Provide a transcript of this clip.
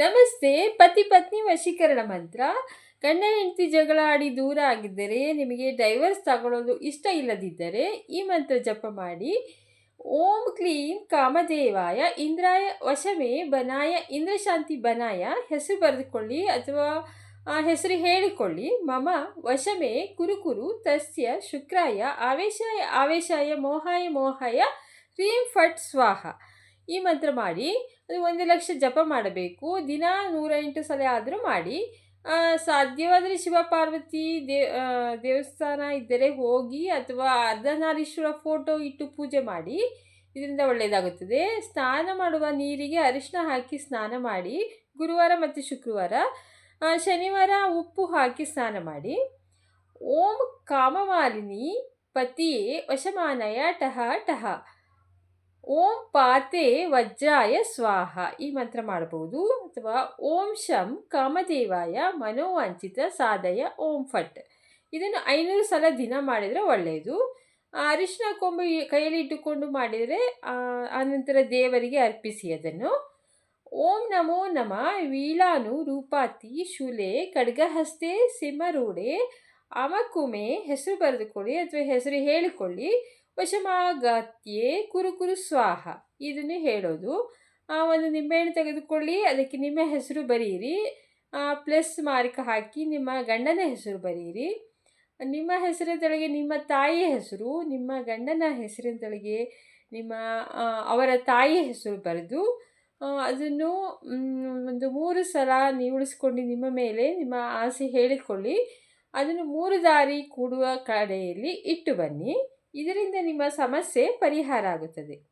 ನಮಸ್ತೆ. ಪತಿ ಪತ್ನಿ ವಶೀಕರಣ ಮಂತ್ರ. ಗಂಡ ಹೆಂಡತಿ ಜಗಳ ಆಡಿ ದೂರ ಆಗಿದ್ದರೆ ನಿಮಗೆ ಡೈವರ್ಸ್ ತಗೊಳ್ಳೋದು ಇಷ್ಟ ಇಲ್ಲದಿದ್ದರೆ ಈ ಮಂತ್ರ ಜಪ ಮಾಡಿ. ಓಂ ಕ್ಲೀಂ ಕಾಮದೇವಾಯ ಇಂದ್ರಾಯ ವಶಮೇ ಬನಾಯ ಇಂದ್ರಶಾಂತಿ ಬನಾಯ ಹೆಸರು ಬರೆದುಕೊಳ್ಳಿ ಅಥವಾ, ಆ, ಹೆಸರು ಹೇಳಿಕೊಳ್ಳಿ. ಮಮ ವಶಮೇ ಕುರುಕುರು ತಸ್ಯ ಶುಕ್ರಾಯ ಆವೇಶಾಯ ಆವೇಶಾಯ ಮೋಹಾಯ ಮೋಹಾಯ ಹ್ರೀಂ ಫಟ್ ಸ್ವಾಹ. ಈ ಮಂತ್ರ ಮಾಡಿ, ಅದು ಒಂದು ಲಕ್ಷ ಜಪ ಮಾಡಬೇಕು. ದಿನ ನೂರ ಎಂಟು ಸಲ ಆದರೂ ಮಾಡಿ. ಸಾಧ್ಯವಾದರೆ ಶಿವ ಪಾರ್ವತಿ ದೇವಸ್ಥಾನ ಇದ್ದರೆ ಹೋಗಿ ಅಥವಾ ಅರ್ಧನಾರೀಶ್ವರ ಫೋಟೋ ಇಟ್ಟು ಪೂಜೆ ಮಾಡಿ, ಇದರಿಂದ ಒಳ್ಳೆಯದಾಗುತ್ತದೆ. ಸ್ನಾನ ಮಾಡುವ ನೀರಿಗೆ ಅರಿಶಿನ ಹಾಕಿ ಸ್ನಾನ ಮಾಡಿ, ಗುರುವಾರ ಮತ್ತು ಶುಕ್ರವಾರ ಶನಿವಾರ ಉಪ್ಪು ಹಾಕಿ ಸ್ನಾನ ಮಾಡಿ. ಓಂ ಕಾಮಮಾಲಿನಿ ಪತಿಯೇ ವಶಮಾನಯ ಟಹ ಟಹ. ಓಂ ಪಾತೆ ವಜ್ರಾಯ ಸ್ವಾಹ ಈ ಮಂತ್ರ ಮಾಡಬಹುದು. ಅಥವಾ ಓಂ ಶಂ ಕಾಮದೇವಾಯ ಮನೋವಾಂಚಿತ ಸಾಧಯ ಓಂ ಫಟ್. ಇದನ್ನು ಐನೂರು ಸಲ ದಿನ ಮಾಡಿದರೆ ಒಳ್ಳೆಯದು. ಅರಿಶಿನ ಕೊಂಬು ಕೈಯಲ್ಲಿ ಇಟ್ಟುಕೊಂಡು ಮಾಡಿದರೆ ಆನಂತರ ದೇವರಿಗೆ ಅರ್ಪಿಸಿ ಅದನ್ನು. ಓಂ ನಮೋ ನಮ ವೀಳಾನು ರೂಪಾತಿ ಶೂಲೆ ಖಡ್ಗಹಸ್ತೆ ಸಿಂಹರೂಢೆ ಅಮಕುಮೆ ಹೆಸರು ಬರೆದುಕೊಳ್ಳಿ ಅಥವಾ ಹೆಸರು ಹೇಳಿಕೊಳ್ಳಿ. ವಶಮಾಗತ್ಯೆ ಕುರುಕುರು ಕುರು ಸ್ವಾಹ. ಇದನ್ನು ಹೇಳೋದು. ಒಂದು ನಿಂಬೆಹಣ್ಣು ತೆಗೆದುಕೊಳ್ಳಿ, ಅದಕ್ಕೆ ನಿಮ್ಮ ಹೆಸರು ಬರೆಯಿರಿ ಪ್ಲಸ್ ಮಾರ್ಕ್ ಹಾಕಿ ನಿಮ್ಮ ಗಂಡನ ಹೆಸರು ಬರೆಯಿರಿ ನಿಮ್ಮ ಹೆಸರಿನೊಳಗೆ ನಿಮ್ಮ ತಾಯಿಯ ಹೆಸರು, ನಿಮ್ಮ ಗಂಡನ ಹೆಸರಿನೊಳಗೆ ನಿಮ್ಮ ಅವರ ತಾಯಿಯ ಹೆಸರು ಬರೆದು ಅದನ್ನು ಒಂದು ಮೂರು ಸಲ ನೀವು ಉಳಿಸ್ಕೊಂಡು ನಿಮ್ಮ ಮೇಲೆ ನಿಮ್ಮ ಆಸೆ ಹೇಳಿಕೊಳ್ಳಿ. ಅದನ್ನು ಮೂರು ದಾರಿ ಕೂಡುವ ಕಡೆಯಲ್ಲಿ ಇಟ್ಟು ಬನ್ನಿ. ಇದರಿಂದ ನಿಮ್ಮ ಸಮಸ್ಯೆ ಪರಿಹಾರ ಆಗುತ್ತದೆ.